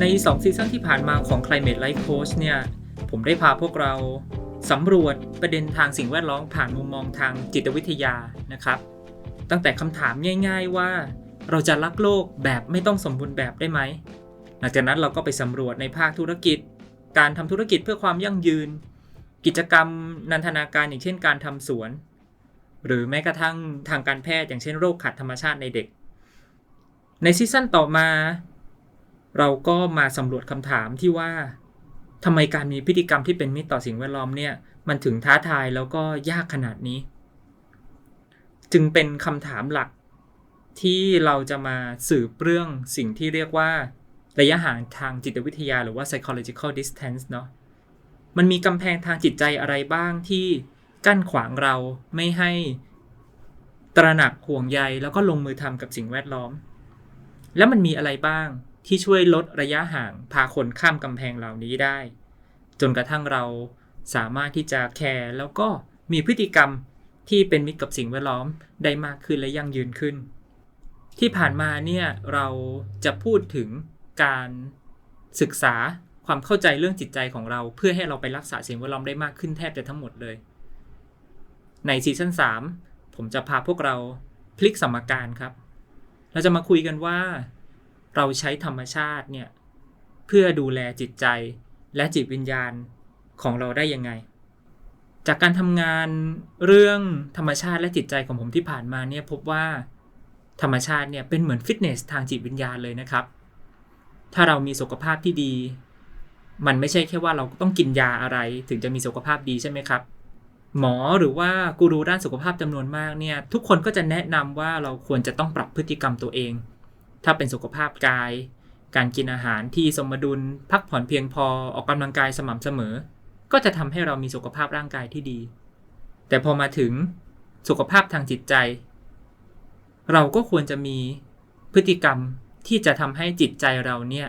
ใน 2 ซีซั่นที่ผ่านมาของ Climate Life Coach เนี่ย ผมได้พาพวกเราสำรวจประเด็นทางสิ่งแวดล้อมผ่านมุมมองทางจิตวิทยานะครับ ตั้งแต่คำถามง่าย ๆว่า เราจะรักโลกแบบไม่ต้องสมบูรณ์แบบได้ไหม หลังจากนั้นเราก็ไปสำรวจในภาคธุรกิจ การทำธุรกิจเพื่อความยั่งยืน กิจกรรมนันทนาการอย่างเช่นการทำสวน หรือแม้กระทั่งทางการแพทย์อย่างเช่นโรคขัดธรรมชาติในเด็ก ในซีซั่นต่อมา เราก็มาสำรวจคำถามที่ว่าทำไมการมีพฤติกรรมที่เป็นมิตรต่อสิ่งแวดล้อมเนี่ยมันถึงท้าทายแล้วก็ยากขนาดนี้ จึงเป็นคำถามหลักที่เราจะมาสืบเรื่องสิ่งที่เรียกว่า ระยะห่างทางจิตวิทยาหรือว่า psychological distance เนาะมันมีกำแพงทางจิตใจอะไรบ้างที่กั้นขวางเราไม่ให้ตระหนักห่วงใยแล้วก็ลงมือทำกับสิ่งแวดล้อม แล้วมันมีอะไรบ้าง ที่ช่วยลดระยะห่างพาคนข้ามกำแพงเหล่านี้ได้ จนกระทั่งเราสามารถที่จะแคร์แล้วก็มีพฤติกรรมที่เป็นมิตรกับสิ่งแวดล้อมได้มากขึ้นและยั่งยืนขึ้น ที่ผ่านมาเนี่ยเราจะพูดถึงการศึกษาความเข้าใจเรื่องจิตใจของเรา เพื่อให้เราไปรักษาสิ่งแวดล้อมได้มากขึ้นแทบจะทั้งหมดเลย ในซีซั่น3ผมจะพาพวกเราพลิกสมการครับ เราจะมาคุยกันว่า เราใช้ธรรมชาติเนี่ยเพื่อดูแลจิตใจและจิตวิญญาณของเราได้ยังไง จากการทำงานเรื่องธรรมชาติและจิตใจของผมที่ผ่านมาเนี่ยพบว่าธรรมชาติเนี่ยเป็นเหมือนฟิตเนสทางจิตวิญญาณเลยนะครับ ถ้าเรามีสุขภาพที่ดี มันไม่ใช่แค่ว่าเราต้องกินยาอะไรถึงจะมีสุขภาพดีใช่ไหมครับ หมอหรือว่ากูรูด้านสุขภาพจำนวนมากเนี่ยทุกคนก็จะแนะนำว่าเราควรจะต้องปรับพฤติกรรมตัวเอง ถ้าเป็นสุขภาพกาย การกินอาหารที่สมดุล พักผ่อนเพียงพอออกกำลังกายสม่ำเสมอ ก็จะทำให้เรามีสุขภาพร่างกายที่ดี แต่พอมาถึงสุขภาพทางจิตใจ เราก็ควรจะมีพฤติกรรมที่จะทำให้จิตใจเราเนี่ย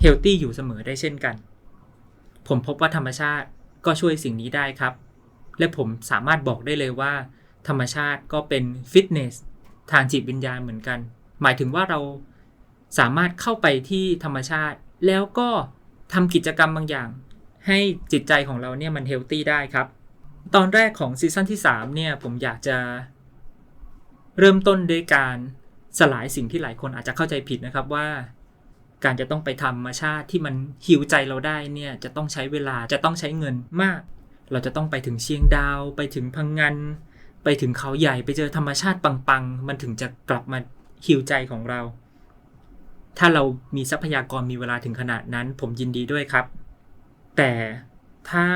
เฮลตี้อยู่เสมอได้เช่นกัน ผมพบว่าธรรมชาติก็ช่วยสิ่งนี้ได้ครับ และผมสามารถบอกได้เลยว่า ธรรมชาติก็เป็นฟิตเนสทางจิตวิญญาณเหมือนกัน หมายถึงว่าเราสามารถเข้าไปที่ธรรมชาติ แล้วก็ทำกิจกรรมบางอย่าง ให้จิตใจของเราเนี่ยมันเฮลตี้ได้ครับ ตอนแรกของซีซั่นที่3เนี่ยผมอยากจะ เริ่มต้นด้วยการสลายสิ่งที่หลายคนอาจจะเข้าใจผิดนะครับว่าการจะต้องไปธรรมชาติที่มันฮิวใจเราได้เนี่ยจะต้องใช้เวลาจะต้องใช้เงินมาก เราจะต้องไปถึงเชียงดาว ไปถึงพังงานไปถึงเขาใหญ่ไปเจอธรรมชาติปังๆ มันถึงจะกลับมา ฮิวใจของเรา ถ้าเรามีทรัพยากรมีเวลาถึงขนาดนั้น ผมยินดีด้วยครับ แต่ถ้า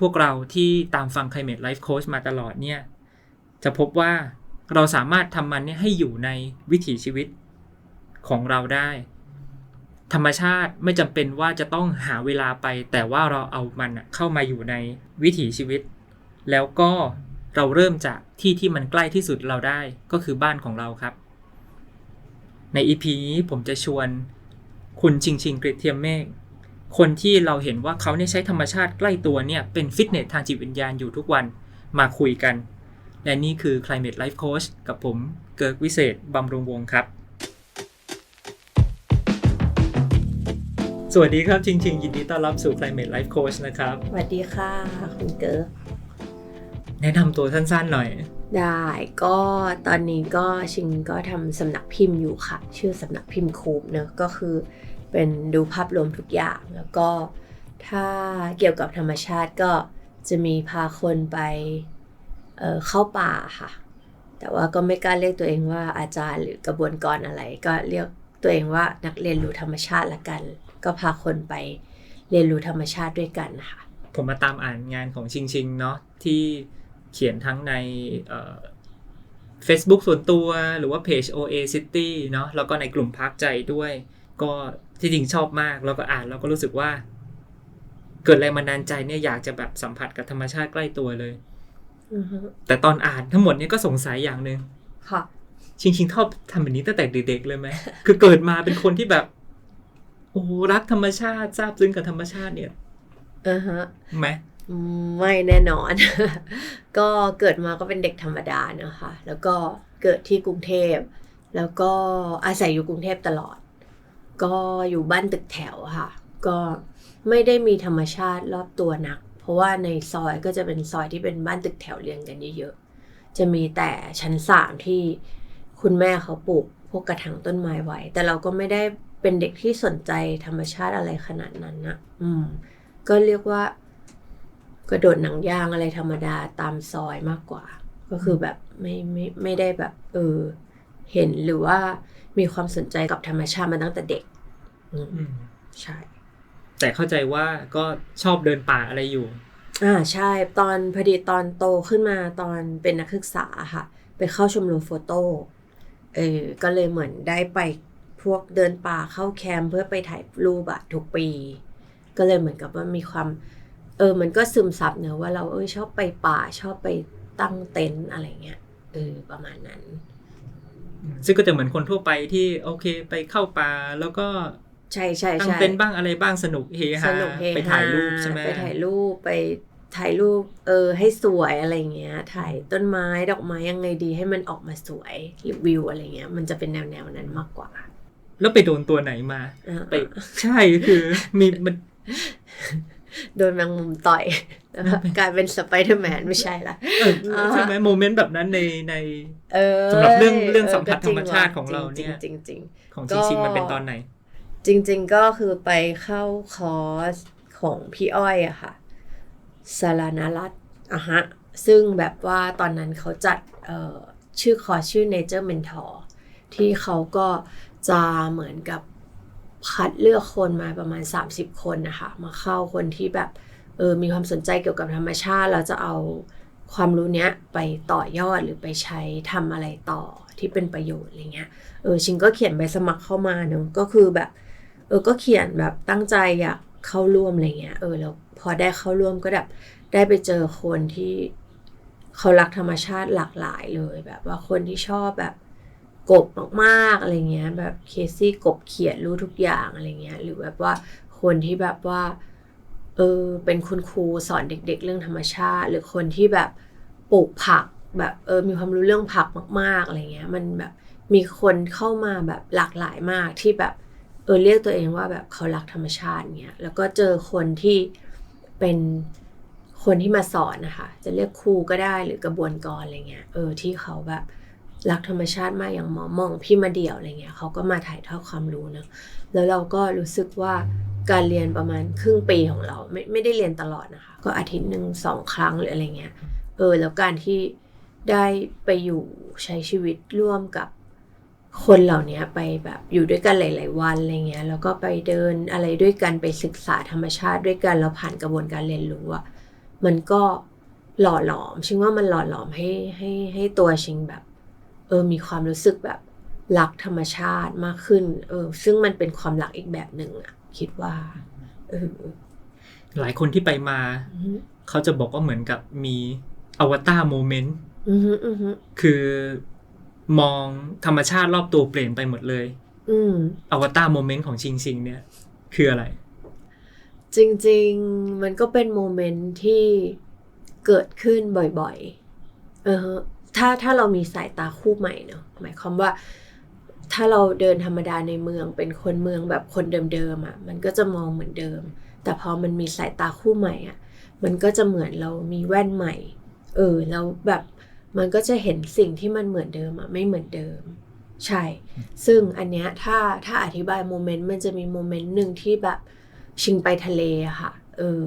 พวกเราที่ตามฟัง Climate Life Coach มาตลอดเนี่ย จะพบว่าเราสามารถทำมันเนี่ยให้อยู่ในวิถีชีวิตของเราได้ ธรรมชาติไม่จำเป็นว่าจะต้องหาเวลาไป แต่ว่าเราเอามันเข้ามาอยู่ในวิถีชีวิต แล้วก็เราเริ่มจากที่ที่มันใกล้ที่สุดเราได้ก็คือบ้านของเราครับ ใน EP นี้ผมจะชวนคุณชิงชิงกริดเทียมเมฆคนที่เราเห็นว่าเขาเนี่ยใช้ธรรมชาติใกล้ตัวเนี่ยเป็นฟิตเนสทางจิตวิญญาณอยู่ทุกวันมาคุยกัน และนี่คือ Climate Life Coach กับผมเกิร์กวิเศษบำรุงวงศ์ครับ สวัสดีครับชิงชิงยินดีต้อนรับสู่ Climate Life Coach นะครับ สวัสดีค่ะ คุณเกิร์กแนะนำตัวสั้นๆหน่อย ได้ก็ตอนนี้ก็ชิงก็ทำสำนักพิมพ์อยู่ค่ะ ชื่อสำนักพิมพ์คูปเนอะก็คือเป็นดูภาพรวมทุกอย่าง แล้วก็ถ้าเกี่ยวกับธรรมชาติก็จะมีพาคนไปเเข้าป่าค่ะ แต่ว่าก็ไม่กล้าเรียกตัวเองว่าอาจารย์หรือกระบวนการอะไร ก็เรียกตัวเองว่านักเรียนรู้ธรรมชาติละกัน ก็พาคนไปเรียนรู้ธรรมชาติด้วยกันค่ะ ผมมาตามอ่านงานของชิงชิงเนาะที่ เขียนทั้งในเฟซบุ๊กส่วนตัวหรือว่าเพจ OA City เนาะแล้วก็ในกลุ่มพักใจด้วย ก็ที่จริงชอบมาก แล้วก็อ่านแล้วก็รู้สึกว่า เกิดแรงบันดาลใจเนี่ยอยากจะแบบสัมผัสกับธรรมชาติใกล้ตัวเลยอือฮึแต่ตอนอ่านทั้งหมดเนี่ยก็สงสัยอย่างหนึ่งค่ะชิงชิงชอบทำแบบนี้ตั้งแต่เด็กๆเลยไหมคือเกิดมาเป็นคนที่แบบ โอ้โหรักธรรมชาติซาบซึ้งกับธรรมชาติเนี่ยอือฮะไหมอืม ไม่แน่นอน ก็เกิดมาก็เป็นเด็กธรรมดาเนะคะ แล้วก็เกิดที่กรุงเทพ แล้วก็อาศัยอยู่กรุงเทพตลอด ก็อยู่บ้านตึกแถวค่ะ ก็ไม่ได้มีธรรมชาติรอบตัวนัก เพราะว่าในซอยก็จะเป็นซอยที่เป็นบ้านตึกแถวเรียงกันเยอะๆ จะมีแต่ชั้นสามที่คุณแม่เขาปลูกพวกกระถางต้นไม้ไว้ แต่เราก็ไม่ได้เป็นเด็กที่สนใจธรรมชาติอะไรขนาดนั้นนะอืม ก็เรียกว่า กระโดดหนังยางอะไรธรรมดาตามซอยมากกว่า ก็คือแบบไม่ไม่ไม่ได้แบบเออเห็นหรือว่ามีความสนใจกับธรรมชาติมาตั้งแต่เด็กอืมอืมใช่ แต่เข้าใจว่าก็ชอบเดินป่าอะไรอยู่ อ่าใช่ตอนพอดีตอนโตขึ้นมาตอนเป็นนักศึกษาค่ะ ไปเข้าชมรมโฟโต้เออก็เลยเหมือนได้ไปพวกเดินป่าเข้าแคมป์เพื่อไปถ่ายรูปอะทุกปี ก็เลยเหมือนกับว่ามีความ เออมันก็ซึมซับเนอะว่าเราเออชอบไปป่าชอบไปตั้งเต็นท์อะไรเงี้ยเออประมาณนั้น ซึ่งก็จะเหมือนคนทั่วไปที่โอเคไปเข้าป่าแล้วก็ใช่ใช่ตั้งใช่เต็นท์บ้างอะไรบ้างสนุกเฮสฮานุกเฮฮไปถ่ายรูปใช่ไหมไปถ่ายรูปไปถ่ายรูปเออให้สวยอะไรเงี้ย ถ่ายต้นไม้ดอกไม้ยังไงดีให้มันออกมาสวยหรือวิวอะไรเงี้ย มันจะเป็นแนวแนวๆนั้นมากกว่า แล้วไปโดนตัวไหนมาอ่าไปใช่คือมีมัน โดนแมงมุมต่อยแล้วก็กลายเป็นสไปเดอร์แมนไม่ใช่ละเออใช่ไหมโมเมนต์แบบนั้นในในเออสำหรับเรื่องเรื่องออสัมผัสก็จธรรมชาติของเราเนี่ยจริงๆจริงของก็จริงๆมันเป็นตอนไหนๆจริง ๆก็คือไปเข้าคอร์สของพี่อ้อยอะค่ะสารนารัตน์อะฮะ ซึ่งแบบว่าตอนนั้นเขาจัดเอ่อชื่อคอร์สชื่อ Nature Mentor ที่เขาก็จะเหมือนกับ คัดเลือกคนมาประมาณ 30 คนนะคะ มาเข้าคนที่แบบเออมีความสนใจเกี่ยวกับธรรมชาติแล้วจะเอาความรู้เนี้ยไปต่อยอดหรือไปใช้ทำอะไรต่อที่เป็นประโยชน์อะไรเงี้ยเออชิงก็เขียนใบสมัครเข้ามาเนอะก็คือแบบเออก็เขียนแบบตั้งใจอยากเข้าร่วมอะไรเงี้ยเออแล้วพอได้เข้าร่วมก็แบบได้ไปเจอคนที่เขารักธรรมชาติหลากหลายเลยแบบว่าคนที่ชอบแบบ กบมากๆอะไรเงี้ย แบบเคซี่กบเขียนรู้ทุกอย่างอะไรเงี้ย หรือแบบว่าคนที่แบบว่า เออเป็นคุณครูสอนเด็ก ๆ เรื่องธรรมชาติ หรือคนที่แบบปลูกผักแบบเออมีความรู้เรื่องผักมาก ๆอะไรเงี้ย มันแบบมีคนเข้ามาแบบหลากหลายมากที่แบบเออเรียกตัวเองว่าแบบเขารักธรรมชาติเงี้ยแล้วก็เจอคนที่เป็นคนที่มาสอนนะคะ จะเรียกครูก็ได้หรือกระบวนกรอะไรเงี้ยเออที่เขาแบบ รักธรรมชาติมากอย่างหมอมองพี่มาเดี่ยวอะไรเงี้ยเขาก็มาถ่ายทอดความรู้เนะแล้วเราก็รู้สึกว่าการเรียนประมาณครึ่งปีของเราไม่ไม่ได้เรียนตลอดนะคะ ก็อาทิตย์หนึ่งสองครั้งหรืออะไรเงี้ยเออแล้วการที่ได้ไปอยู่ใช้ชีวิตร่วมกับคนเหล่านี้ไปแบบอยู่ด้วยกันหลาย ๆ วันอะไรเงี้ยแล้วก็ไปเดินอะไรด้วยกันไปศึกษาธรรมชาติด้วยกันแล้วผ่านกระบวนการเรียนรู้อะมันก็หล่อหลอมชิงว่ามันหล่อหลอมให้ให้ให้ตัวชิงแบบ ออมีความรู้สึกแบบรักธรรมชาติมากขึ้น เออ ซึ่งมันเป็นความรักอีกแบบหนึ่งอะคิดว่าเออหลายคนที่ไปมาอือฮึเขาจะบอกว่าเหมือนกับมีอวตารโมเมนต์อือฮึอือฮึคือมองธรรมชาติรอบตัวเปลี่ยนไปหมดเลยอืมอวตารโมเมนต์ของชิงชิงเนี่ย คืออะไร จริง ๆ มันก็เป็นโมเมนต์ที่เกิดขึ้นบ่อย ๆ เออฮะ ถ้าถ้าเรามีสายตาคู่ใหม่เนอะหมายความว่า ถ้าเราเดินธรรมดาในเมืองเป็นคนเมืองแบบคนเดิมๆอะ มันก็จะมองเหมือนเดิม แต่พอมันมีสายตาคู่ใหม่อะ มันก็จะเหมือนเรามีแว่นใหม่ เออแล้วแบบมันก็จะเห็นสิ่งที่มันเหมือนเดิมอะไม่เหมือนเดิม ใช่ ซึ่งอันเนี้ยถ้าถ้าอธิบายโมเมนต์มันจะมีโมเมนต์หนึ่งที่แบบชิงไปทะเลอะค่ะเออ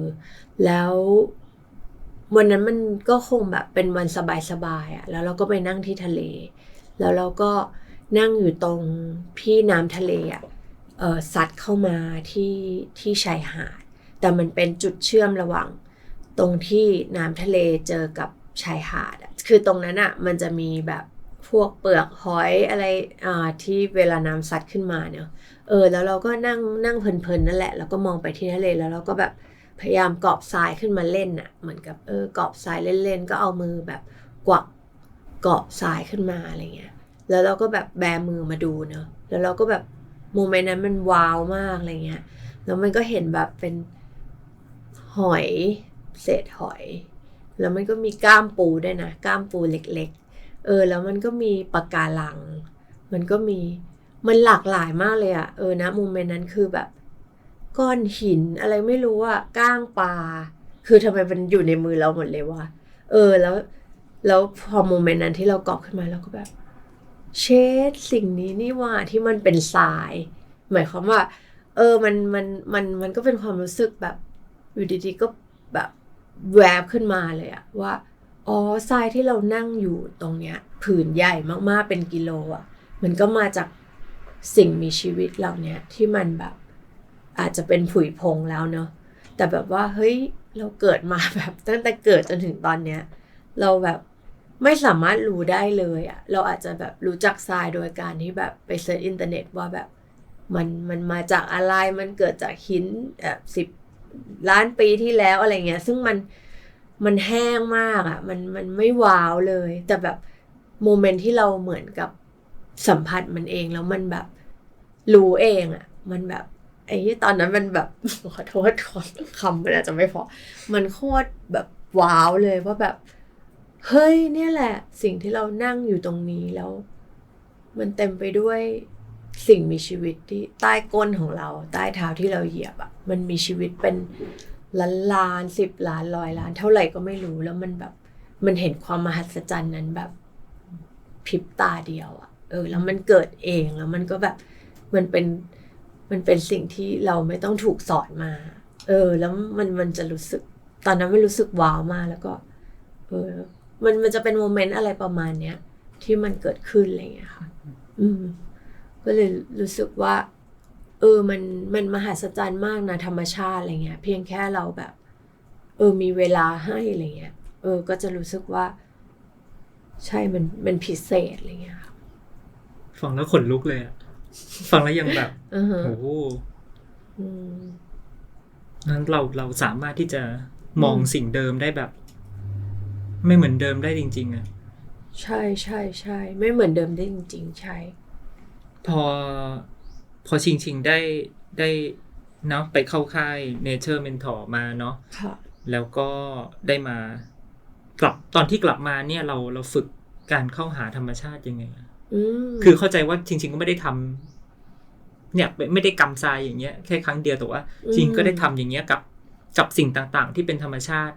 แล้ว วันนั้นมันก็คงแบบเป็นวันสบายๆอะแล้วเราก็ไปนั่งที่ทะเล แล้วเราก็นั่งอยู่ตรงพี่น้ำทะเลอะเออซัดเข้ามาที่ที่ชายหาด แต่มันเป็นจุดเชื่อมระหว่าง ตรงที่น้ำทะเลเจอกับชายหาดอะคือตรงนั้นอะมันจะมีแบบพวกเปลือกหอยอะไรอ่าที่เวลาน้ำซัดขึ้นมาเนอะเออ แล้วเราก็นั่งนั่งเพลินๆนั่นแหละ แล้วก็มองไปที่ทะเลแล้วเราก็แบบ พยายามกอบทรายขึ้นมาเล่นน่ะ เหมือนกับเออกอบทรายเล่นๆ ก็เอามือแบบกวักกอบทรายขึ้นมาอะไรเงี้ย แล้วเราก็แบบแบมือมาดูเนอะแล้วเราก็แบบโมเมนต์นั้นมันว้าวมากอะไรเงี้ย แล้วมันก็เห็นแบบเป็นหอยเศษหอย แล้วมันก็มีก้ามปูด้วยนะก้ามปูเล็ก ๆ เออ แล้วมันก็มีปะการัง มันก็มีมันหลากหลายมากเลยอะเออนะโมเมนต์นั้นคือแบบ ก้อนหินอะไรไม่รู้อะก้างปลาคือทำไมมันอยู่ในมือเราหมดเลยวะเออแล้ว แล้วพอโมเมนต์นั้นที่เรากอบขึ้นมาเราก็แบบ เชดสิ่งนี้นี่ว่าที่มันเป็นทราย หมายความว่า เออมันมันมันมันก็เป็นความรู้สึกแบบอยู่ดีๆก็แบบแวบขึ้นมาเลยอะว่าอ๋อทรายที่เรานั่งอยู่ตรงเนี้ยผืนใหญ่มากๆเป็นกิโลอะมันก็มาจากสิ่งมีชีวิตเหล่านี้ที่มันแบบ อาจจะเป็นผุยพงแล้วเนอะแต่แบบว่าเฮ้ยเราเกิดมาแบบตั้งแต่เกิดจนถึงตอนเนี้ย เราแบบไม่สามารถรู้ได้เลยอะเราอาจจะแบบรู้จักทรายโดยการที่แบบไปเซิร์ชอินเทอร์เน็ตว่าแบบมันมันมาจากอะไรมันเกิดจากหินแบบสิบล้านปีที่แล้วอะไรเงี้ย ซึ่งมันมันแห้งมากอะ่ะ มันมันไม่ว้าวเลย แต่แบบโมเมนต์ที่เราเหมือนกับสัมผัสมันเองแล้วมันแบบรู้เองอะ่ะ มันแบบ ไอ้ที่ตอนนั้นมันแบบขอโทษขอคำมันอาจจะไม่พอ มันโคตรแบบว้าวเลยว่าแบบ เฮ้ยเนี่ยแหละ สิ่งที่เรานั่งอยู่ตรงนี้แล้ว มันเต็มไปด้วยสิ่งมีชีวิตที่ใต้ก้นของเรา ใต้เท้าที่เราเหยียบอะ่ะ มันมีชีวิตเป็นล้านล้านสิบล้านร้อยล้าน เท่าไหร่ก็ไม่รู้แล้วมันแบบ มันเห็นความมหัศจรรย์นั้นแบบพริบตาเดียวอะ่ะ เออ แล้วมันเกิดเองแล้วมันก็แบบมันเป็น มันเป็นสิ่งที่เราไม่ต้องถูกสอนมา เออ แล้วมันมันจะรู้สึก ตอนนั้นไม่รู้สึกว้าวมากแล้วก็ เออ มันมันจะเป็นโมเมนต์อะไรประมาณเนี้ยที่มันเกิดขึ้นอะไรเงี้ยค่ะ อืม ก็เลยรู้สึกว่า เออ มันมันมหัศจรรย์มากนะธรรมชาติอะไรเงี้ย เพียงแค่เราแบบ เออ มีเวลาให้อะไรเงี้ย เออ ก็จะรู้สึกว่า ใช่ มันมันพิเศษอะไรเงี้ยค่ะฟังแล้วขนลุกเลยอะ ฟังแล้วยังแบบอือฮะโอ้โหอืมนั้นเราเราสามารถที่จะมองอืมสิ่งเดิมได้แบบ ไม่เหมือนเดิมได้จริง ๆอะใช่ใช่ใช่ไม่เหมือนเดิมได้จริง ๆ ใช่ พอพอชิงชิงได้ได้เนาะไปเข้าค่าย Nature Mentor มาเนาะค่ะ แล้วก็ได้มากลับตอนที่กลับมาเนี่ยเราเราฝึกการเข้าหาธรรมชาติยังไงอะอืม คือเข้าใจว่าจริง ๆ ก็ไม่ได้ทำเนี่ยไม่ไม่ได้กำทรายอย่างเงี้ยแค่ครั้งเดียวแต่ว่าจริงก็ได้ทำอย่างเงี้ยกับกับสิ่งต่างๆ ที่เป็นธรรมชาติ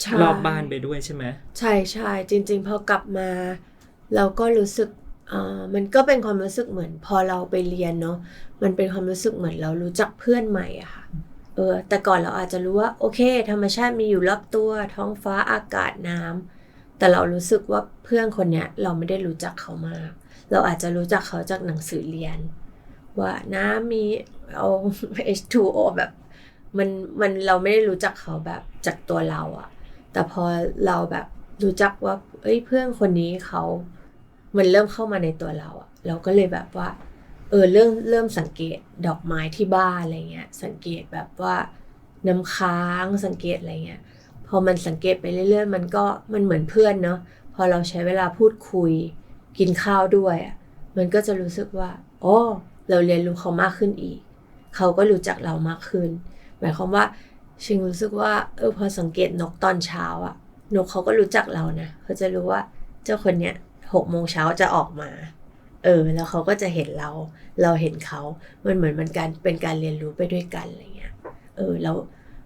ใช่รอบบ้านไปด้วยใช่ไหมใช่ใช่จริง ๆ พอกลับมา เราก็รู้สึกอ่ามันก็เป็นความรู้สึกเหมือน พอเราไปเรียนเนาะมันเป็นความรู้สึกเหมือนเรารู้จักเพื่อนใหม่อะค่ะเออแต่ก่อนเราอาจจะรู้ว่า โอเค ธรรมชาติมีอยู่รอบตัว ท้องฟ้าอากาศน้ำ แต่เรารู้สึกว่าเพื่อนคนเนี้ยเราไม่ได้รู้จักเขามาก เราอาจจะรู้จักเขาจากหนังสือเรียน ว่าน้ำมีเอา H2O แบบมันมันเราไม่ได้รู้จักเขาแบบจากตัวเราอะแต่พอเราแบบรู้จักว่า เอ้ยเพื่อนคนนี้เขา มันเริ่มเข้ามาในตัวเราอะเราก็เลยแบบว่า เออเริ่มเริ่มสังเกตดอกไม้ที่บ้านอะไรเงี้ย สังเกตแบบว่าน้ำค้างสังเกตอะไรเงี้ย พอมันสังเกตไปเรื่อยๆ มันก็มันเหมือนเพื่อนเนาะพอเราใช้เวลาพูดคุย กินข้าวด้วยอะมันก็จะรู้สึกว่าอ๋อเราเรียนรู้เขามากขึ้นอีก เขาก็รู้จักเรามากขึ้น หมายความว่าชิงรู้สึกว่าเออพอสังเกตนกตอนเช้าอะนกเขาก็รู้จักเรานะเขาจะรู้ว่าเจ้าคนเนี้ยหกโมงเช้าจะออกมา เออ แล้วเขาก็จะเห็นเรา เราเห็นเขา มันเหมือนมันการเป็นการเรียนรู้ไปด้วยกันอะไรเงี้ย เออ แล้ว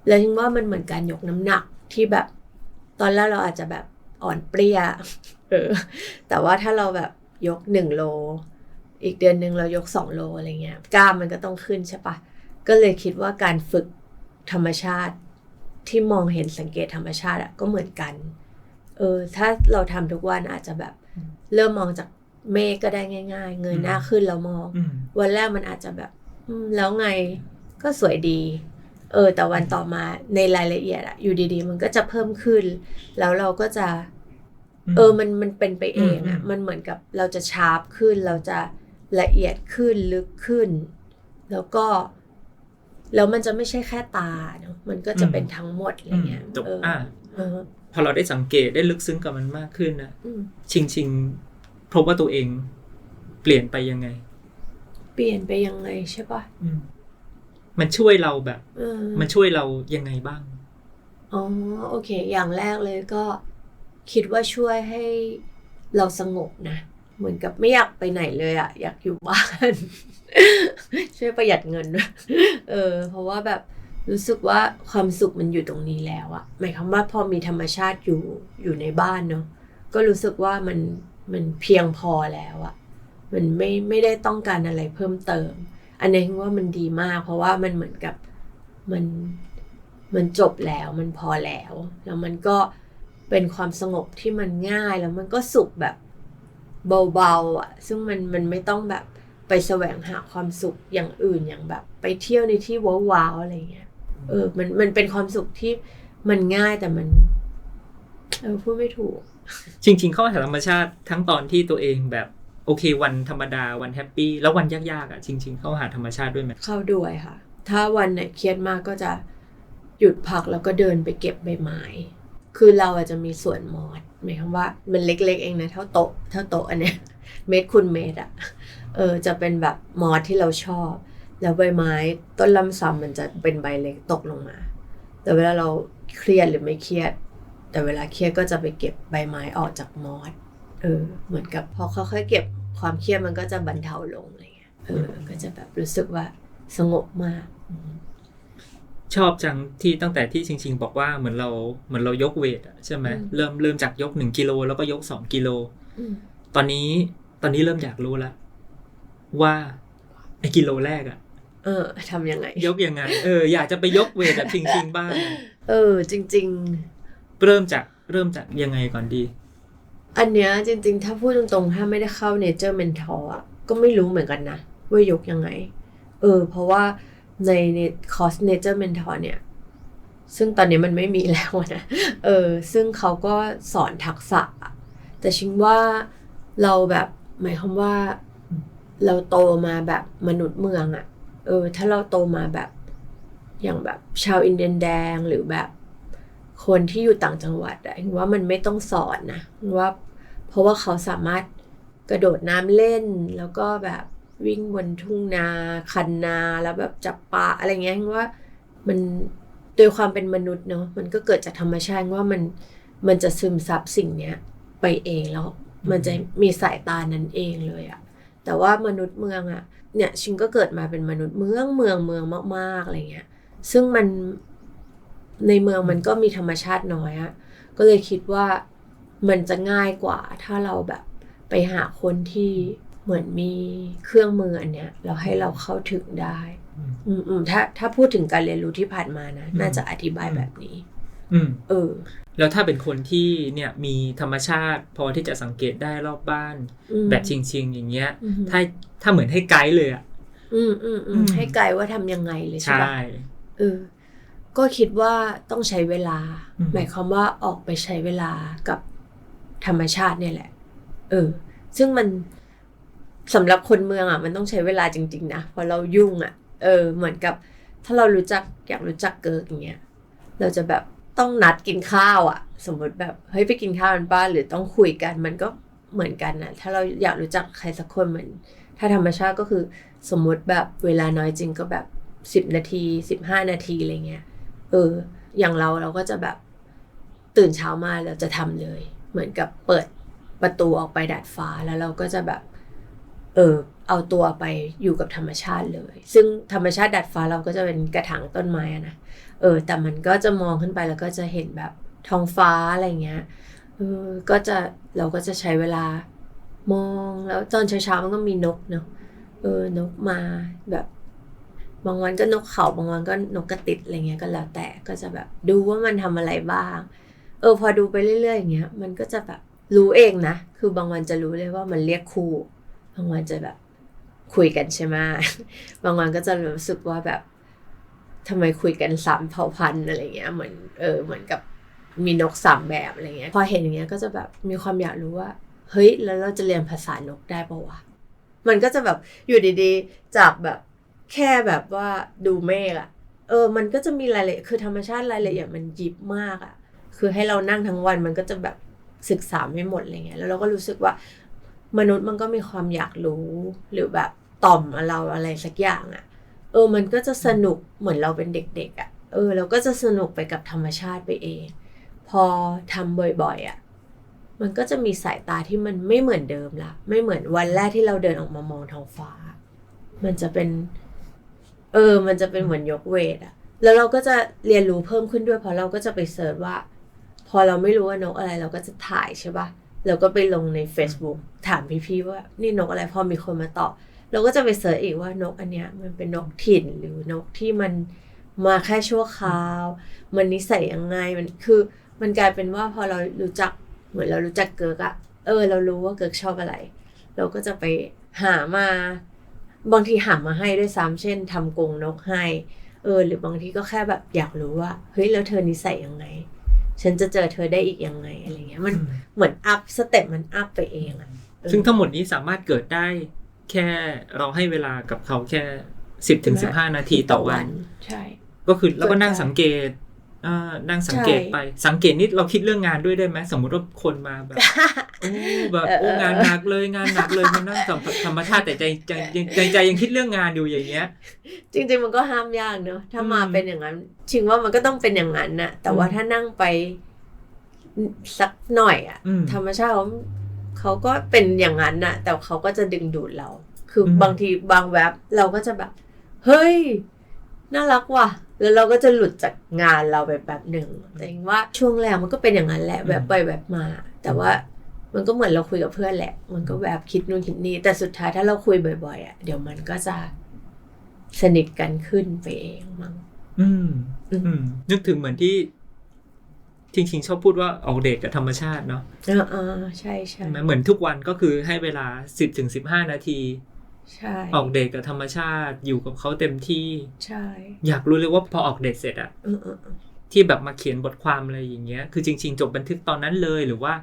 แล้วชิงว่ามันเหมือนการยกน้ำหนัก ที่แบบ ตอนแรกเราอาจจะแบบอ่อนเปรี้ยเออ แต่ว่าถ้าเราแบบยกหนึ่งโล อีกเดือนหนึ่งเรายกสองโลอะไรเงี้ยกล้ามมันก็ต้องขึ้นใช่ปะก็เลยคิดว่าการฝึกธรรมชาติที่มองเห็นสังเกตธรรมชาติอะก็เหมือนกัน เออ ถ้าเราทำทุกวันอาจจะแบบ เริ่มมองจากเมฆก็ได้ง่าย ๆ เงยหน้าขึ้นแล้วมองอืมวันแรกมันอาจจะแบบอืมแล้วไงก็สวยดี เออแต่วันต่อมาในรายละเอียดอะอยู่ดีๆ มันก็จะเพิ่มขึ้น แล้วเราก็จะ เออมันมันเป็นไปเองอะอืมมันเหมือนกับเราจะชาร์ปขึ้น เราจะละเอียดขึ้นลึกขึ้น แล้วก็แล้วมันจะไม่ใช่แค่ตาเนอะมันก็จะเป็นทั้งหมดอะไรเงี้ยจบเอออะเออพอเราได้สังเกตได้ลึกซึ้งกับมันมากขึ้นนะอืมชิงชิงพบว่าตัวเอง เปลี่ยนไปยังไง เปลี่ยนไปยังไงใช่ปะอื มมันช่วยเราแบบเออมันช่วยเรายังไงบ้าง อ๋อโอเค อย่างแรกเลยก็คิดว่าช่วยให้เราสงบนะ เหมือนกับไม่อยากไปไหนเลยอะอยากอยู่บ้านช่วยประหยัดเงินด้วยเออ เพราะว่าแบบรู้สึกว่าความสุขมันอยู่ตรงนี้แล้วอะหมายความว่าพอมีธรรมชาติอยู่อยู่ในบ้านเนาะก็รู้สึกว่ามันมันเพียงพอแล้วอะมันไม่ไม่ได้ต้องการอะไรเพิ่มเติม อันนี้ว่ามันดีมาก เพราะว่ามันเหมือนกับมันมันจบแล้วมันพอแล้ว แล้วมันก็เป็นความสงบที่มันง่ายแล้วมันก็สุขแบบเบาๆอะ ซึ่งมันมันไม่ต้องแบบไปแสวงหาความสุขอย่างอื่นอย่างแบบ ไปเที่ยวในที่ว้าวๆอะไรเงี้ย เออ มันมันเป็นความสุขที่มันง่ายแต่มัน เออพูดไม่ถูก จริง ๆ เข้าหาธรรมชาติทั้งตอนที่ตัวเองแบบ โอเค วันธรรมดาวันแฮปปี้แล้ววันยากๆอะจริง ๆ เข้าหาธรรมชาติด้วยไหมเข้าด้วยค่ะ ถ้าวันไหนเครียดมากก็จะหยุดพักแล้วก็เดินไปเก็บใบไม้ คือเราอาจจะมีส่วนมอดหมายความว่ามันเล็กๆเองนะเท่าโต๊ะเท่าโต๊ะอันเนี้ยเมตรคูณเมตรอะเออจะเป็นแบบมอดที่เราชอบ แล้วใบไม้ต้นลำซำมันจะเป็นใบเล็กตกลงมา แต่เวลาเราเครียดหรือไม่เครียด แต่เวลาเครียดก็จะไปเก็บใบไม้ออกจากมอด เออเหมือนกับพอค่อยๆเก็บความเครียดมันก็จะบรรเทาลงอะไรเงี้ยเออก็จะแบบรู้สึกว่าสงบมากอืมชอบจังที่ตั้งแต่ที่ชิงๆ บอกว่าเหมือนเราเหมือนเรายกเวทอะใช่ไหมเริ่มเริ่มจากยกหนึ่งกิโลแล้วก็ยกสองกิโลอืมตอนนี้ตอนนี้เริ่มอยากรู้แล้วว่าไอ้กิโลแรกอะเออทำยังไง ยกยังไง เอออยากจะไปยกเวทแบบชิงๆบ้างอะเออ จริงเริ่มจากเริ่มจากยังไงก่อนดีๆ อันเนี้ยจริงๆ ถ้าพูดตรงๆ ถ้าไม่ได้เข้า Nature Mentor อะก็ไม่รู้เหมือนกันนะว่ายกยังไง เออ เพราะว่าในในคอร์ส Nature Mentor เนี่ย ซึ่งตอนนี้มันไม่มีแล้วนะ เออ ซึ่งเขาก็สอนทักษะ แต่ชิงว่าเราแบบหมายความว่าเราโตมาแบบมนุษย์เมืองอะเออ ถ้าเราโตมาแบบอย่างแบบชาวอินเดียนแดงหรือแบบคนที่อยู่ต่างจังหวัดอะคิดว่ามันไม่ต้องสอนนะว่า เพราะว่าเขาสามารถกระโดดน้ำเล่น แล้วก็แบบวิ่งบนทุ่งนาคันนาแล้วแบบจับปลาอะไรเงี้ยว่ามันโดยความเป็นมนุษย์เนาะมันก็เกิดจากธรรมชาติว่ามันมันจะซึมซับสิ่งเนี้ยไปเองแล้ว มันจะมีสายตานั้นเองเลยอะแต่ว่ามนุษย์เมืองอะเนี่ยชิงก็เกิดมาเป็นมนุษย์เมืองเมืองเมืองมากๆอะไรเงี้ย ซึ่งมันในเมืองมันก็มีธรรมชาติน้อยอะก็เลยคิดว่า มันจะง่ายกว่าถ้าเราแบบไปหาคนที่เหมือนมีเครื่องมืออันเนี้ยแล้วให้เราเข้าถึงได้อืมอืมอืมถ้าถ้าพูดถึงการเรียนรู้ที่ผ่านมานะอืมน่าจะอธิบายแบบนี้ อืมเออ แล้วถ้าเป็นคนที่เนี่ยมีธรรมชาติ พอที่จะสังเกตได้รอบบ้านอืมแบบชิงๆอย่างเงี้ยอืมถ้าถ้าเหมือนให้ไกด์เลยอะอืมอืมอือืมมให้ไกลว่าทำยังไงเลยใช่ใช่ปะเออ ก็คิดว่าต้องใช้เวลาอืมหมายความว่าออกไปใช้เวลากับ ธรรมชาติเนี่ยแหละ เออ ซึ่งมันสำหรับคนเมืองอะ มันต้องใช้เวลาจริง ๆ นะพราะเรายุ่งอะ เออ เหมือนกับ ถ้าเรารู้จักอยากรู้จักเกิร์กอย่างเงี้ยเราจะแบบต้องนัดกินข้าวอะ สมมติแบบเฮ้ยไปกินข้าวกันป้าหรือต้องคุยกัน มันก็เหมือนกันนะถ้าเราอยากรู้จักใครสักคนเหมือน ถ้าธรรมชาติก็คือสมมติแบบเวลาน้อยจริงก็แบบสิบนาทีสิบห้านาทีอะไรเงี้ยเออ อย่างเราเราก็จะแบบตื่นเช้ามาเราจะทำเลย เหมือนกับเปิดประตูออกไปดาดฟ้าแล้วเราก็จะแบบ เออเอาตัวไปอยู่กับธรรมชาติเลย ซึ่งธรรมชาติดาดฟ้าเราก็จะเป็นกระถางต้นไม้นะเออ แต่มันก็จะมองขึ้นไปแล้วก็จะเห็นแบบท้องฟ้าอะไรเงี้ยเออก็จะเราก็จะใช้เวลามองแล้วตอนเช้าๆมันก็มีนกเนาะเออนกมาแบบบางวันก็นกเขาบางวันก็นกกระติดอะไรเงี้ยก็แล้วแต่ก็จะแบบดูว่ามันทำอะไรบ้าง เออพอดูไปเรื่อยๆอย่างเงี้ยมันก็จะแบบรู้เองนะ คือบางวันจะรู้เลยว่ามันเรียกคู่ บางวันจะแบบคุยกันใช่ไหมบางวันก็จะรู้สึกว่าแบบทำไมคุยกันสามเผ่าพันธุ์อะไรเงี้ยเหมือนเออเหมือนกับมีนกสามแบบอะไรเงี้ย พอเห็นอย่างเงี้ยก็จะแบบมีความอยากรู้ว่า เฮ้ย แล้วเราจะเรียนภาษานกได้ปะวะ มันก็จะแบบอยู่ดีๆจากแบบแค่แบบว่าดูเมฆอะเออ มันก็จะมีรายละเอียดคือธรรมชาติรายละเอียดมันยิบมากอะ คือให้เรานั่งทั้งวันมันก็จะแบบศึกษาไม่หมดอะไรเงี้ยแล้วเราก็รู้สึกว่ามนุษย์มันก็มีความอยากรู้หรือแบบต่อมเราอะไรสักอย่างอะเออมันก็จะสนุกเหมือนเราเป็นเด็กๆอะเออเราก็จะสนุกไปกับธรรมชาติไปเอง พอทำบ่อยๆอะมันก็จะมีสายตาที่มันไม่เหมือนเดิมละไม่เหมือนวันแรกที่เราเดินออกมามองท้องฟ้า มันจะเป็น เออ มันจะเป็นเหมือนยกเวทอะแล้วเราก็จะเรียนรู้เพิ่มขึ้นด้วยเพราะเราก็จะไปเสิร์ชว่า พอเราไม่รู้ว่านกอะไรเราก็จะถ่ายใช่ปะเราก็ไปลงใน Facebook ถามพี่ๆว่านี่นกอะไรพอมีคนมาตอบเราก็จะไปเสิร์ชอีกว่านกอันเนี้ยมันเป็นนกถิ่นหรือนกที่มันมาแค่ชั่วคราว มันนิสัยยังไงมันคือมันกลายเป็นว่าพอเรารู้จักเหมือนเรารู้จักเกิร์กอะเออ เรารู้ว่าเกิร์กชอบอะไร เราก็จะไปหามา บางทีหามาให้ด้วยซ้ำเช่นทำกรงนกให้ เออ หรือบางทีก็แค่แบบอยากรู้ว่าเฮ้ยแล้วเธอนิสัยยังไง ฉันจะเจอเธอได้อีกยังไงอะไรเงี้ยมันเหมือนอัพสเต็ปมันอัพไปเองอะเออซึ่งทั้งหมดนี้สามารถเกิดได้แค่เราให้เวลากับเขาแค่สิบถึงสิบห้านาทีต่อวัน ใช่ ก็คือแล้วก็นั่งเกิดได้สังเกตอ่า นั่งสังเกตใช่ไปสังเกตนิดเราคิดเรื่องงานด้วยได้ไหมสมมุติว่าคนมาแบบโอ้แบบเออโอ้เอองานหนักเลยงานหนักเลยมานั่งสัมผัสธรรมชาติแต่ใจใจใจใจใจยังคิดเรื่องงานอยู่อย่างเงี้ย จริง ๆ มันก็ห้ามยากเนอะถ้ามาอืมเป็นอย่างนั้นชิงว่ามันก็ต้องเป็นอย่างนั้นน่ะ แต่ว่าอืมถ้านั่งไปสักหน่อยอะอืมธรรมชาติเขาเขาก็เป็นอย่างนั้นน่ะ แต่เขาก็จะดึงดูดเรา คืออมบางทีบางแว็บเราก็จะแบบ เฮ้ย น่ารักว่ะ แล้วเราก็จะหลุดจากงานเราไปแบบหนึ่งแต่เองว่าช่วงแรกมันก็เป็นอย่างนั้นแหละอืมแวบไปแวบมา แต่ว่ามันก็เหมือนเราคุยกับเพื่อนแหละ มันก็แวบคิดนู่นคิดนี่แต่สุดท้ายถ้าเราคุยบ่อยๆอะเดี๋ยวมันก็จะสนิทกันขึ้นไปเองมั้งอืม อืมอืมนึกถึงเหมือนที่จริงๆชอบพูดว่าออกเดทกับธรรมชาติเนาะเออเออใช่ใช่ใช่ไหมเหมือนทุกวันก็คือให้เวลาสิบถึงสิบห้านาที ใช่ออกเดทกับธรรมชาติอยู่กับเขาเต็มที่ใช่ อยากรู้เลยว่าพอออกเดทเสร็จอะเออเออเออที่แบบมาเขียนบทความอะไรอย่างเงี้ย คือจริง ๆ จบบันทึกตอนนั้นเลยหรือว่า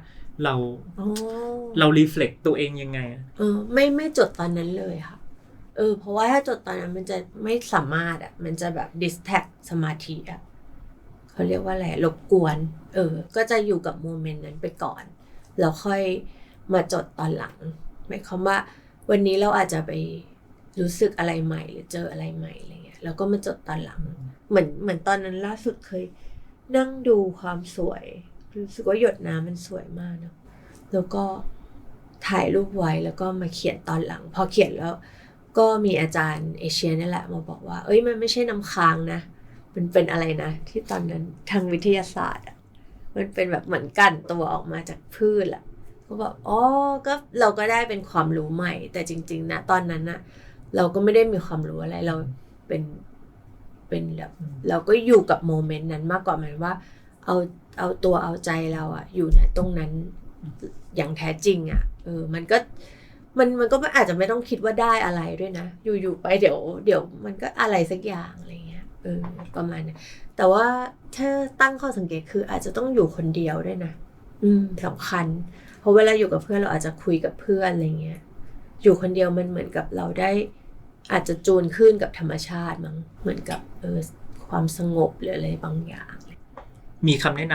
เราอ๋อเรารีเฟล็กตัวเองยังไงอะเออ ไม่ไม่จดตอนนั้นเลยค่ะ เออ เพราะว่าถ้าจดตอนนั้นมันจะไม่สามารถอะ มันจะแบบดิสแท็กสมาธิอะเขาเรียกว่าอะไรรบกวน เออ ก็จะอยู่กับโมเมนต์นั้นไปก่อน แล้วค่อยมาจดตอนหลังหมายความว่า วันนี้เราอาจจะไปรู้สึกอะไรใหม่หรือเจออะไรใหม่อะไรเงี้ยแล้วก็มาจดตอนหลัง เหมือนเหมือนตอนนั้นล่าสุดเคยนั่งดูความสวย รู้สึกว่าหยดน้ำมันสวยมากเนอะแล้วก็ถ่ายรูปไว้แล้วก็มาเขียนตอนหลัง พอเขียนแล้วก็มีอาจารย์เอเชียนี่แหละมาบอกว่า เอ้ยมันไม่ใช่น้ำค้างนะ มันเป็นอะไรนะ ที่ตอนนั้นทางวิทยาศาสตร์มันเป็นแบบเหมือนกันตัวออกมาจากพืชอะ ก็บอกอ๋อก็เราก็ได้เป็นความรู้ใหม่ แต่จริง ๆ นะ ตอนนั้นนะเราก็ไม่ได้มีความรู้อะไรเราเป็นเป็นแบบเราก็อยู่กับโมเมนต์นั้นมากกว่าหมายว่า เอาเอาตัวเอาใจเราอะอยู่นะตรงนั้นอย่างแท้จริงอะเออมันก็มันมันก็อาจจะไม่ต้องคิดว่าได้อะไรด้วยนะ อยู่ๆไปเดี๋ยว เดี๋ยวมันก็อะไรสักอย่างอะไรเงี้ยเออประมาณนั้นแต่ว่าถ้าตั้งข้อสังเกตคืออาจจะต้องอยู่คนเดียวด้วยนะ อืมสำคัญ เพราะเวลาอยู่กับเพื่อนเราอาจจะคุยกับเพื่อนอะไรเงี้ย อยู่คนเดียวมันเหมือนกับเราได้ อาจจะจูนขึ้นกับธรรมชาติมั้งเหมือนกับเออความสงบหรืออะไรบางอย่าง มีคำแนะน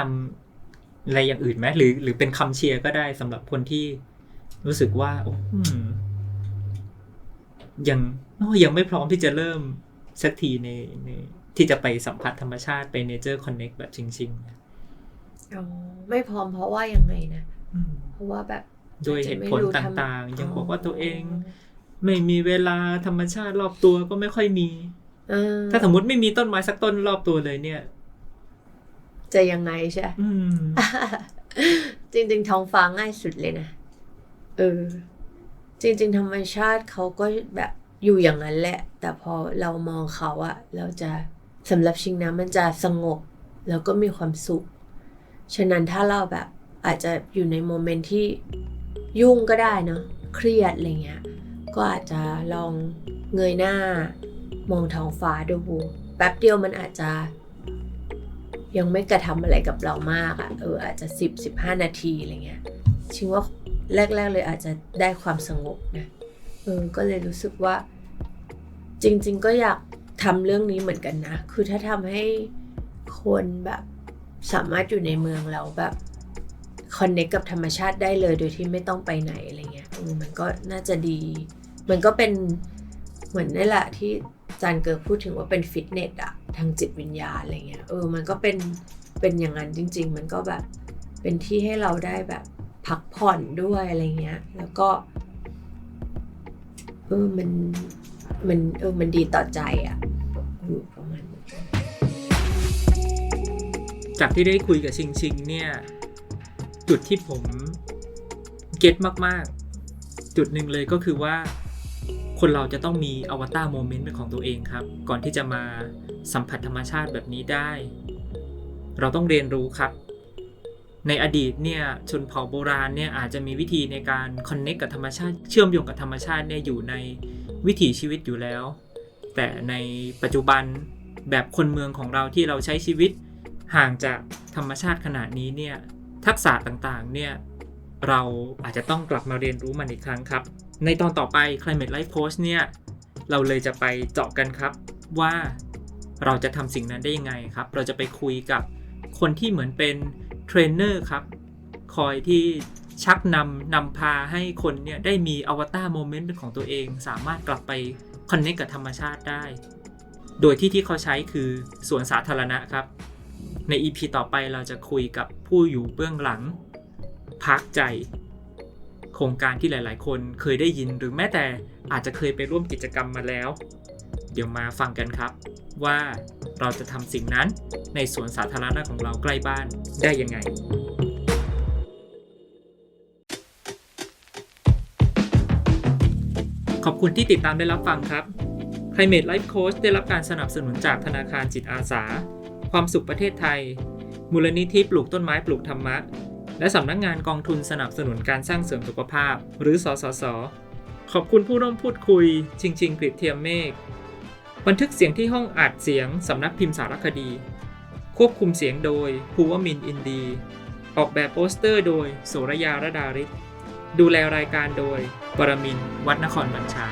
ำอะไรอย่างอื่นไหมหรือ หรือเป็นคำเชียร์ก็ได้สำหรับคนที่รู้สึกว่าโอ้อืมยังโอ้ยังไม่พร้อมที่จะเริ่มสักทีในในที่จะไปสัมผัสธรรมชาติไปเนเจอร์คอนเน็กแบบจริงๆนะอ๋อไม่พร้อมเพราะว่ายังไงนะอืม เพราะว่าแบบด้วยเหตุผลอาจจะไม่รู้ตทำ่างๆ ยังบอกว่าตัวเอง ไม่มีเวลาธรรมชาติรอบตัวก็ไม่ค่อยมีเออถ้าสมมติไม่มีต้นไม้สักต้นรอบตัวเลยเนี่ย จะยังไงใช่อืมจริง ๆ ท้องฟ้าง่ายสุดเลยนะเออ จริง ๆ ธรรมชาติเขาก็แบบอยู่อย่างนั้นแหละ แต่พอเรามองเขาอะเราจะสำหรับชิงนะมันจะสงบ แล้วก็มีความสุข ฉะนั้นถ้าเราแบบ อาจจะอยู่ในโมเมนต์ที่ยุ่งก็ได้เนาะเครียดอะไรเงี้ยก็อาจจะลองเงยหน้ามองท้องฟ้าดูแป๊บเดียวมันอาจจะยังไม่กระทำอะไรกับเรามากอะ่ะ เอออาจจะสิบสิบห้านาทีอะไรเงี้ยชิงว่าแรก ๆ เลยอาจจะได้ความสงบนะ เออ ก็เลยรู้สึกว่า จริง ๆ ก็อยากทำเรื่องนี้เหมือนกันนะ คือถ้าทำให้คนแบบสามารถอยู่ในเมืองแล้วแบบ คอนเน c t กับธรรมชาติได้เลยโดยที่ไม่ต้องไปไหนอะไรเงี้ยเออมันก็น่าจะดี มันก็เป็นเหมือนนี่แหละที่จารย์เกิดพูดถึงว่าเป็นฟิตเนสอะทางจิตวิญญาณอะไรเงี้ยเออมันก็เป็นเป็นอย่างนั้นจริง ๆ มันก็แบบเป็นที่ให้เราได้แบบพักผ่อนด้วยอะไรเงี้ย แล้วก็เออมันมันเออมันดีต่อใจอะ่ะเออประมาณจากที่ได้คุยกับชิงชิงเนี่ย จุดที่ผมเก็ตมาก ๆ จุดหนึ่งเลยก็คือว่า คนเราจะต้องมีอวตารโมเมนต์เป็นของตัวเองครับ ก่อนที่จะมาสัมผัสธรรมชาติแบบนี้ได้ เราต้องเรียนรู้ครับ ในอดีตเนี่ยชนเผ่าโบราณเนี่ยอาจจะมีวิธีในการคอนเน c t กับธรรมชาติ เชื่อมโยงกับธรรมชาติเนี่ยอยู่ในวิถีชีวิตอยู่แล้ว แต่ในปัจจุบันแบบคนเมืองของเราที่เราใช้ชีวิตห่างจากธรรมชาติขนาดนี้เนี่ย ทักษะต่างๆ เนี่ย เราอาจจะต้องกลับมาเรียนรู้มันอีกครั้งครับ ในตอนต่อไป Climate Life Coach เนี่ย เราเลยจะไปเจาะกันครับว่าเราจะทำสิ่งนั้นได้ยังไงครับ เราจะไปคุยกับคนที่เหมือนเป็นเทรนเนอร์ครับ คอยที่ชักนำนำพาให้คนเนี่ยได้มีอวตารโมเมนต์เป็นของตัวเอง สามารถกลับไปคอนเน c t กับธรรมชาติได้ โดยที่ที่เขาใช้คือสวนสาธารณะครับ ใน EP ต่อไปเราจะคุยกับผู้อยู่เบื้องหลังพักใจ โครงการที่หลาย ๆ คนเคยได้ยินหรือแม้แต่อาจจะเคยไปร่วมกิจกรรมมาแล้ว เดี๋ยวมาฟังกันครับ ว่าเราจะทำสิ่งนั้นในสวนสาธารณะของเราใกล้บ้านได้ยังไงขอบคุณที่ติดตามได้รับฟังครับ Climate Life Coach ได้รับการสนับสนุนจากธนาคารจิตอาสา ความสุขประเทศไทย มูลนิธิปลูกต้นไม้ปลูกธรรมะ และสำนักงงานกองทุนสนับสนุนการสร้างเสริมสุขภาพ หรือสสส ขอบคุณผู้ร่วมพูดคุย ชิงชิงกริดเทียมเมฆบันทึกเสียงที่ห้องอัดเสียงสำนักพิมพ์สารคดี ควบคุมเสียงโดยภูวมินอินดี ออกแบบโปสเตอร์โดยโสรยาระดาริศดูแลรายการโดย ปรมินวัดนครบัญชา